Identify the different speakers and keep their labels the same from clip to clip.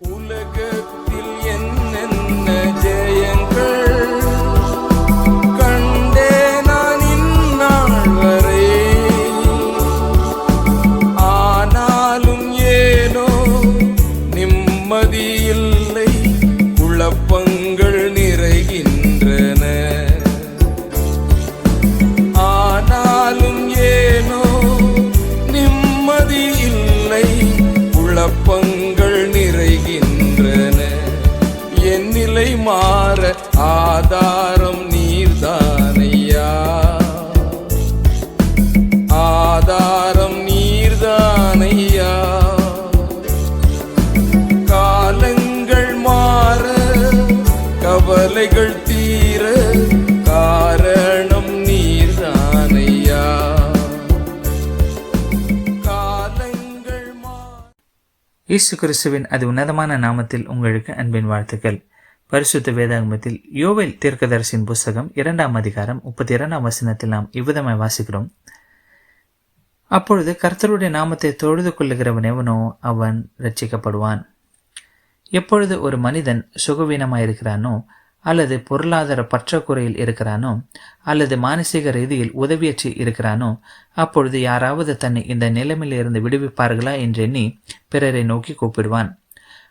Speaker 1: உலகத்தில் என்னென்ன ஜெயங்கள்? கண்டே நான் இந்நாள் வரை. ஆனாலும் ஏனோ நிம்மதியில்லை குழப்பங்கள் நிலை மாற ஆதாரம் நீர்தானையா? ஆதாரம் நீர்தானையா? காலங்கள் மாற கவலைகள் தீர காரணம் நீர்தானையா? காலங்கள் மாற.
Speaker 2: இயேசு கிறிஸ்துவின் அது உன்னதமான நாமத்தில் உங்களுக்கு அன்பின் வாழ்த்துக்கள். பரிசுத்த வேதாகமத்தில் யோவேல் தீர்க்கதரிசியின் புஸ்தகம் இரண்டாம் அதிகாரம் முப்பத்தி இரண்டாம் வசனத்தில் நாம் இவ்விதமாய் வாசிக்கிறோம். அப்பொழுது கர்த்தருடைய நாமத்தை தொழுது கொள்ளுகிறவன் எவனோ அவன் ரட்சிக்கப்படுவான் எப்பொழுது ஒரு மனிதன் சுகவீனமாயிருக்கிறானோ அல்லது பொருளாதார பற்றாக்குறையில் இருக்கிறானோ அல்லது மானசீக ரீதியில் உதவியற்றி இருக்கிறானோ அப்பொழுது யாராவது தன்னை இந்த நிலைமையிலிருந்து விடுவிப்பார்களா என்று எண்ணி பிறரை நோக்கி கூப்பிடுவான்.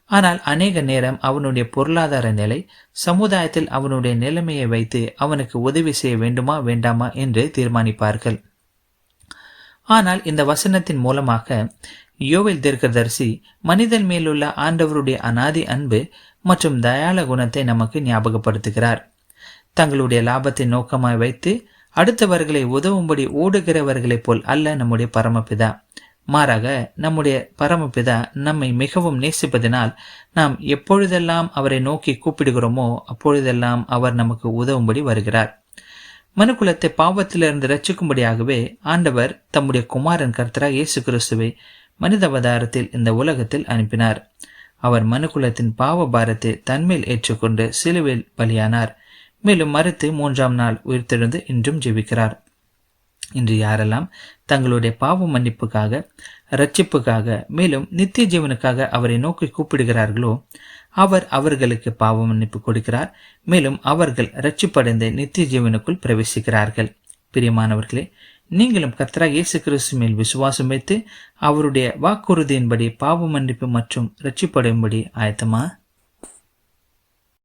Speaker 2: ஆனால் அநேக நேரம் அவனுடைய பொருளாதார நிலை சமுதாயத்தில் அவனுடைய நிலைமையை வைத்து அவனுக்கு உதவி செய்ய வேண்டுமா வேண்டாமா என்று தீர்மானிப்பார்கள். ஆனால் இந்த வசனத்தின் மூலமாக யோவில் தீர்க்கதரிசி மனிதன் மேலுள்ள ஆண்டவருடைய அனாதி அன்பு மற்றும் தயாள குணத்தை நமக்கு ஞாபகப்படுத்துகிறார். தங்களுடைய லாபத்தை நோக்கமாய் வைத்து அடுத்தவர்களை உதவும்படி ஓடுகிறவர்களைப் போல் அல்ல நம்முடைய பரமபிதா. மாறாக நம்முடைய பரமபிதா நம்மை மிகவும் நேசிப்பதினால் நாம் எப்பொழுதெல்லாம் அவரை நோக்கி கூப்பிடுகிறோமோ அப்பொழுதெல்லாம் அவர் நமக்கு உதவும்படி வருகிறார். மனுக்குலத்தை பாவத்திலிருந்து ரட்சிக்கும்படியாகவே ஆண்டவர் தம்முடைய குமாரன் கர்த்தராக இயேசு கிறிஸ்துவை மனித அவதாரத்தில் இந்த உலகத்தில் அனுப்பினார். அவர் மனுக்குலத்தின் பாவ பாரத்தை தன்மேல் ஏற்றுக்கொண்டு சிலுவையில் பலியானார். மேலும் மறுத்து மூன்றாம் நாள் உயிர்த்தெழுந்து இன்றும் ஜெபிக்கிறார். இன்று யாரெல்லாம் தங்களுடைய பாவ மன்னிப்புக்காக ரட்சிப்புக்காக மேலும் நித்திய ஜீவனுக்காக அவரை நோக்கி கூப்பிடுகிறார்களோ அவர் அவர்களுக்கு பாவ மன்னிப்பு கொடுக்கிறார். மேலும் அவர்கள் ரட்சிப்படைந்த நித்திய ஜீவனுக்குள் பிரவேசிக்கிறார்கள். பிரியமானவர்களே நீங்களும் கத்ரா இயேசு கிறிஸ்து மேல் விசுவாசம் வைத்து அவருடைய வாக்குறுதியின்படி பாவ மன்னிப்பு மற்றும் ரட்சிப்படையும்படி ஆயத்தமா?